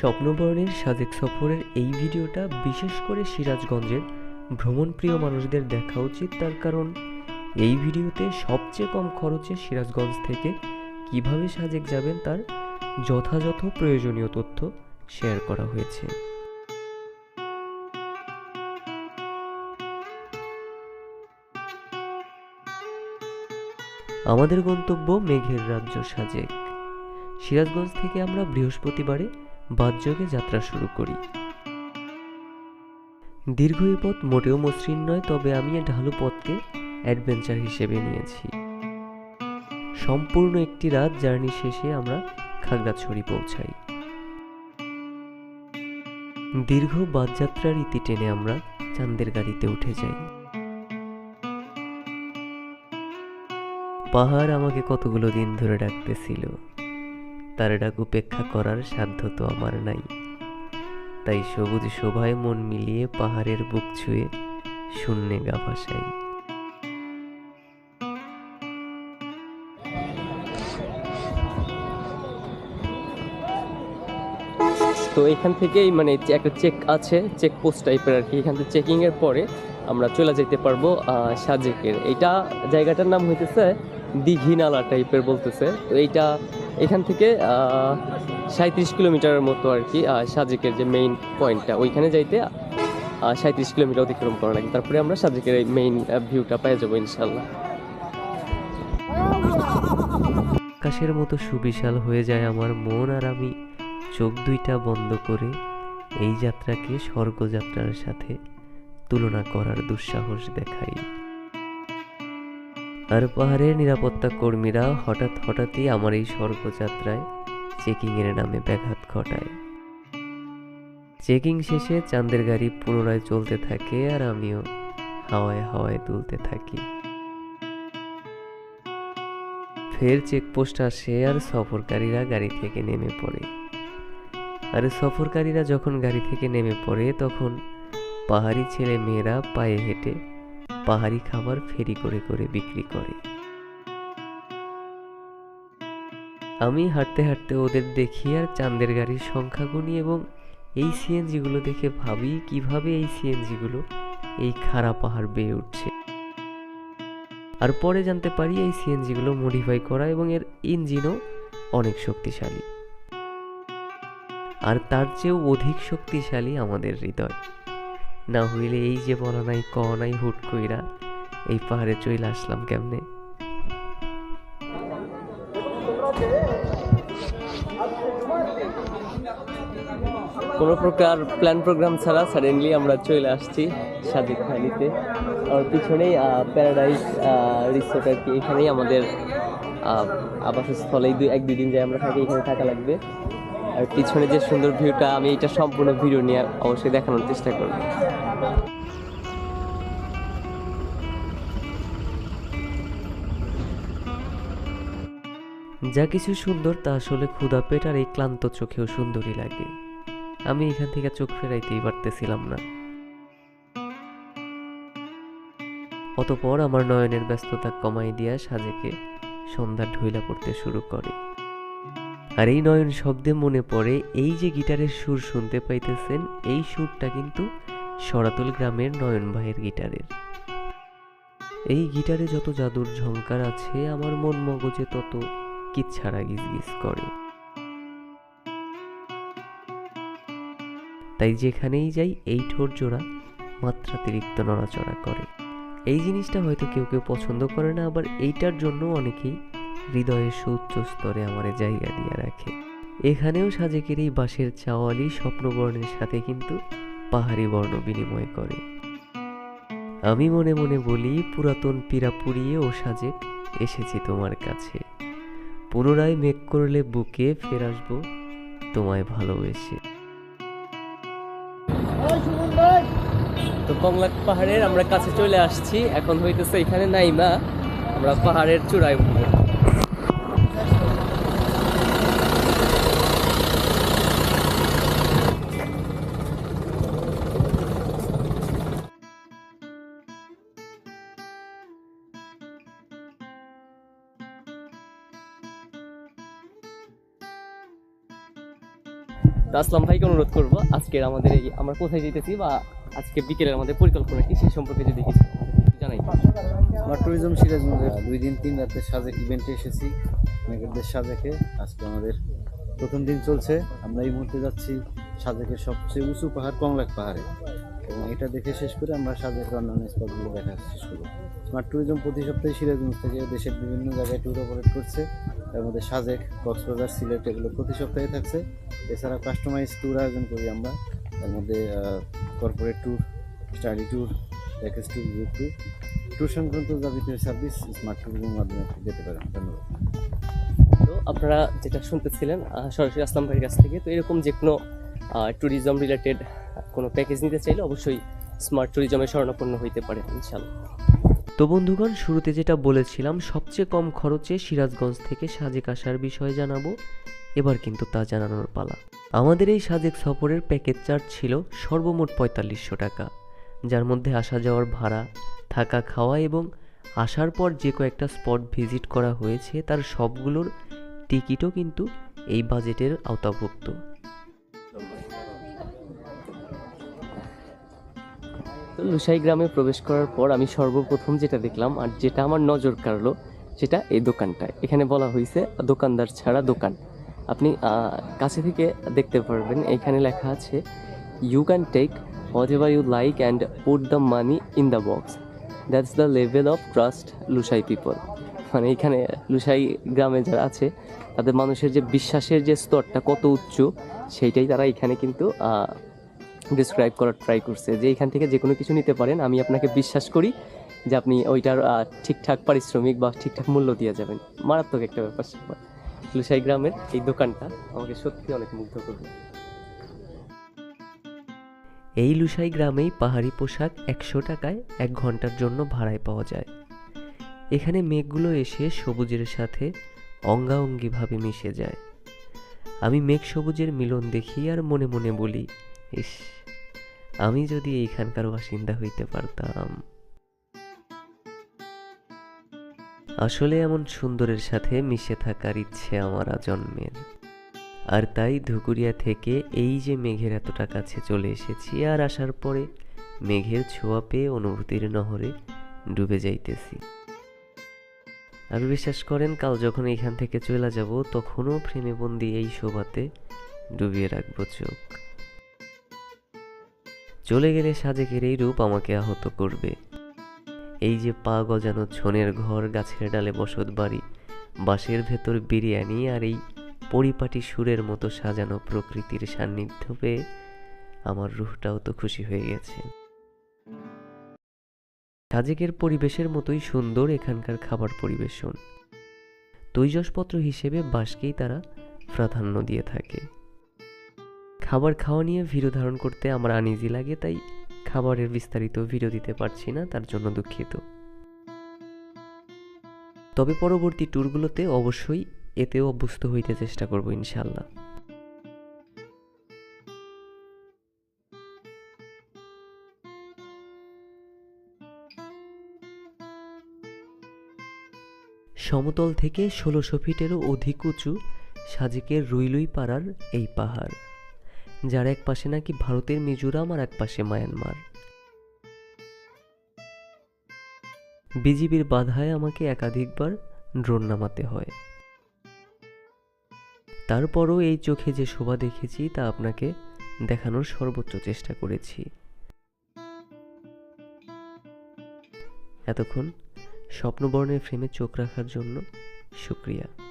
স্বপ্নবর্ণের সাজেক সফরের এই ভিডিওটা বিশেষ করে সিরাজগঞ্জের ভ্রমণপ্রিয় মানুষদের দেখা উচিত। তার কারণ, এই ভিডিওতে সবচেয়ে কম খরচে সিরাজগঞ্জ থেকে কীভাবে সাজেক যাবেন তার যথাযথ প্রয়োজনীয় তথ্য শেয়ার করা হয়েছে। আমাদের গন্তব্য মেঘের রাজ্য সাজেক। সিরাজগঞ্জ থেকে আমরা বৃহস্পতিবারে বাদযোগে যাত্রা শুরু করি। দীর্ঘ এই পথ মোটেও মসৃণ নয়, তবে আমি ঢালু পথকে অ্যাডভেঞ্চার হিসেবে নিয়েছি। সম্পূর্ণ একটি রাত জার্নি শেষে আমরা খাগড়াছড়ি পৌঁছাই। দীর্ঘ বাদযাত্রার ইতি টেনে আমরা চাঁদের গাড়িতে উঠে যাই। পাহাড় আমাকে কতগুলো দিন ধরে ডাকতেছিল। তার ডাক উপেক্ষা করার সাধ্য তো আমার নাই। তাই সবুজ শোভায় মন মিলিয়ে পাহাড়ের বুক ছুঁয়ে শূন্যে গা ভাসাই। তো এখান থেকেই মানে একটা চেক আছে চেক পোস্ট টাইপের আর কি। এখান থেকে চেকিং এর পরে আমরা চলে যেতে পারব সাজেকের। এটা জায়গাটার নাম হইতেছে দিঘিনালা টাইপের বলতেছে। তো এইটা এখান থেকে সাঁত্রিশ কিলোমিটারের মতো আর কি সাজেকের যে মেইন পয়েন্টটা ওইখানে যাইতে সাঁত্রিশ কিলোমিটার অতিক্রম করা লাগে। তারপরে আমরা সাজেকের এই মেইন ভিউটা পেয়ে যাব ইনশাল্লাহ আকাশের মতো সুবিশাল হয়ে যায় আমার মন আর আমি চোখ দুইটা বন্ধ করে এই যাত্রাকে স্বর্গযাত্রার সাথে তুলনা করার দুঃসাহস দেখাই। আর পাহাড়ের নিরাপত্তা কর্মীরা হঠাৎ হঠাৎই আমার এই স্বর্গযাত্রায় চেকিংয়ের নামে ব্যাঘাত ঘটায়। চেকিং শেষে চাঁদের গাড়ি পুনরায় চলতে থাকে আর আমিও হাওয়ায় হাওয়ায় দুলতে থাকি। ফের চেকপোস্ট আসে আর সফরকারীরা গাড়ি থেকে নেমে পড়ে। আর সফরকারীরা যখন গাড়ি থেকে নেমে পড়ে, তখন পাহাড়ি ছেলে মেয়েরা পায়ে হেঁটে পাহাড়ি খাবার ফেরি করে করে বিক্রি করে। আমি হাঁটতে হাঁটতে ওদের দেখি আর চাঁদের গাড়ির সংখ্যা গুনি এবং এই সিএনজিগুলো দেখে ভাবি, কীভাবে এই সিএনজিগুলো এই খাড়া পাহাড় বেয়ে উঠছে। আর পরে জানতে পারি এই সিএনজিগুলো মডিফাই করা এবং এর ইঞ্জিনও অনেক শক্তিশালী। আর তার চেয়েও অধিক শক্তিশালী আমাদের হৃদয়। না হইলে এই যে বলা নাই ক নাই হুট কইরা এই পাহাড়ে চইলে আসলাম কেমনে? কোনো প্রকার প্ল্যান প্রোগ্রাম ছাড়া সাডেনলি আমরা চলে আসছি সাজেক ভ্যালিতে। আর পিছনেই প্যারাডাইস রিসোর্ট আর কি এখানেই আমাদের আহ, আবাসস্থলে এই দুই এক দুই দিন যাই আমরা থাকি এখানে থাকা লাগবে। আর পিছনে যে সুন্দর ভিউটা, আমি এটা সম্পূর্ণ ভিডিও নিয়ে অবশ্যই দেখানোর চেষ্টা করব। যা কিছু সুন্দর তা আসলে ক্ষুধা পেট আর এই ক্লান্ত চোখেও সুন্দরই লাগে। আমি এখান থেকে চোখ ফেরাইতেই পারতেছিলাম না। অতপর আমার নয়নের ব্যস্ততা কমাই দিয়া সাজেকে সন্ধ্যা ঢইলা পড়তে শুরু করে। আর এই নয়ন শব্দে মনে পড়ে, এই যে গিটারের সুর শুনতে পাইতেছেন, এই সুরটা কিন্তু সরাতল গ্রামের নয়ন ভাইয়ের গিটারের। এই গিটারে যত জাদুর ঝংকার আছে, আমার মন মগজে তত কিচ্ছাড়া গিজগিজ করে। তাই যেখানেই যাই, এই ঠোঁট জোড়া মাত্রাতিরিক্ত নড়াচড়া করে। এই জিনিসটা হয়তো কেউ কেউ পছন্দ করে না, আবার এইটার জন্য অনেকেই হৃদয়ের সুউচ্চ স্তরে আমার জায়গা দিয়ে রাখে। এখানেও সাজেকের এই বাঁশের চাওয়ালি স্বপ্নবর্ণের সাথে কিন্তু পাহাড়ি বর্ণ বিনিময় করে। আমি মনে মনে বলি, পুরাতন পীড়া পুড়িয়ে ও সাজেক এসেছি তোমার কাছে। পুনরায় মেঘ করলে বুকে ফের আসব তোমায় ভালোবেসে। তো কংলাক পাহাড়ের আমরা কাছে চলে আসছি। এখন হইতেছে এখানে নাইমা, আমরা পাহাড়ের চূড়ায় উঠবো। তো আসলাম ভাইকে অনুরোধ করব, আজকের আমাদের এই আমরা কোথায় যেতেছি বা আজকে বিকেলের আমাদের পরিকল্পনা কি, সেই সম্পর্কে যদি কিছু জানাই। আমার ট্যুরিজম সিরাজগঞ্জের দুই দিন, তিন রাতের সাজেক ইভেন্টে এসেছি, মেঘেরদের সাজেকে। আজকে আমাদের প্রথম দিন চলছে। আমরা এই মুহূর্তে যাচ্ছি সাজেকের সবচেয়ে উঁচু পাহাড় কংলাক পাহাড়ে। এবং এটা দেখে শেষ করে আমরা সাজেকের অন্যান্য স্পটগুলো দেখা শেষ করব। স্মার্ট ট্যুরিজম প্রতি সপ্তাহে সিরাজগঞ্জ থেকে দেশের বিভিন্ন জায়গায় ট্যুর অপারেট করছে। তার মধ্যে সাজেক, কক্সবাজার, সিলেট এগুলো প্রতি সপ্তাহে থাকছে। এছাড়া কাস্টমাইজ ট্যুর আয়োজন করি আমরা। তার মধ্যে corporate tour study tour package tour group tour tour সংক্রান্ত যাবতীয় সার্ভিস স্মার্ট ট্যুরিজমের মাধ্যমে যেতে পারেন। ধন্যবাদ। তো আপনারা যেটা শুনতেছিলেন সরাসরি আসলাম ভাইয়ের কাছ থেকে। তো এরকম যে কোনো ট্যুরিজম রিলেটেড কোনো প্যাকেজ নিতে চাইলে অবশ্যই স্মার্ট ট্যুরিজমে শরণাপন্ন হইতে পারে ইনশাল্লাহ তো বন্ধুগণ, শুরুতে যেটা বলেছিলাম, সবচেয়ে কম খরচে সিরাজগঞ্জ থেকে সাজেক আসার বিষয়ে জানাব। এবার কিন্তু তা জানানোর পালা। আমাদের এই সাজেক সফরের প্যাকেজ চার্জ ছিল সর্বমোট পঁয়তাল্লিশশো টাকা। যার মধ্যে আসা যাওয়ার ভাড়া, থাকা খাওয়া এবং আসার পর যে কয়েকটা স্পট ভিজিট করা হয়েছে, তার সবগুলোর টিকিটও কিন্তু এই বাজেটের আওতাভুক্ত। তো লুসাই গ্রামে প্রবেশ করার পর আমি সর্বপ্রথম যেটা দেখলাম, আর যেটা আমার নজর কাড়লো, সেটা এই দোকানটা এখানে বলা হয়েছে দোকানদার ছাড়া দোকান। আপনি কাছে থেকে দেখতে পারবেন, এখানে লেখা আছে you can take whatever you like and put the money in the box that's the level of trust Lushai people মানে এখানে লুসাই গ্রামে যারা আছে, তাদের মানুষের যে বিশ্বাসের যে স্তরটা কত উচ্চ, সেইটাই তারা এখানে কিন্তু ডিসক্রাইব করার ট্রাই করছে যে এখান থেকে যে কোনো কিছু নিতে পারেন, আমি আপনাকে বিশ্বাস করি যে আপনি ওইটার ঠিকঠাক পারিশ্রমিক বা ঠিকঠাক মূল্য দিয়ে যাবেন। মারাত্মক একটা ব্যাপার লুসাই গ্রামের এই দোকানটা আমাকে সত্যি অনেক মুগ্ধ করবে। এই লুসাই গ্রামেই পাহাড়ি পোশাক একশো টাকায় এক ঘণ্টার জন্য ভাড়ায় পাওয়া যায়। এখানে মেঘগুলো এসে সবুজের সাথে অঙ্গাঅঙ্গিভাবে মিশে যায়। আমি মেঘ সবুজের মিলন দেখি আর মনে মনে বলি, ইস। আমি যদি এইখানকার বাসিন্দা হইতে পারতাম। আসলে এমন সুন্দরের সাথে মিশে থাকার ইচ্ছে আমার আজন্মের। আর তাই ধুকুরিয়া থেকে এই যে মেঘের এতটা কাছে চলে এসেছি, আর আসার পরে মেঘের ছোঁয়া পেয়ে অনুভূতির নহরে ডুবে যাইতেছি। আর বিশ্বাস করেন, কাল যখন এখান থেকে চলে যাব, তখনও ফ্রেমে বন্দি এই শোভাতে ডুবিয়ে রাখব চোখ। চলে গেলে সাজেকের এই রূপ আমাকে আহত করবে। এই যে পা গজানো ছনের ঘর, গাছের ডালে বসত বাড়ি, বাঁশের ভেতর বিরিয়ানি আর এই পরিপাটি সুরের মতো সাজানো প্রকৃতির সান্নিধ্য পেয়ে আমার রুহটাও তো খুশি হয়ে গেছে। সাজেকের পরিবেশের মতোই সুন্দর এখানকার খাবার পরিবেশন। তৈজসপত্র হিসেবে বাঁশকেই তারা প্রাধান্য দিয়ে থাকে। খাবার খাওয়া নিয়ে ভিডিও ধারণ করতে আমার আনিজি লাগে, তাই খাবারের বিস্তারিত ভিডিও দিতে পারছি না, তার জন্য দুঃখিত। তবে পরবর্তী ট্যুরগুলোতে অবশ্যই এতেও অভ্যস্ত হইতে চেষ্টা করব ইনশাল্লাহ সমতল থেকে ষোলোশো ফিটেরও অধিক উঁচু সাজেকের রুইলুই পাড়ার এই পাহাড়। যার এক পাশে নাকি ভারতের মিজোরাম আর এক পাশে মায়ানমার। বিজিবির বাধায় আমাকে একাধিকবার ড্রোন নামাতে হয়। তারপরও এই চোখে যে শোভা দেখেছি, তা আপনাকে দেখানোর সর্বোচ্চ চেষ্টা করেছি। এতক্ষণ স্বপ্নবর্ণের ফ্রেমে চোখ রাখার জন্য শুক্রিয়া।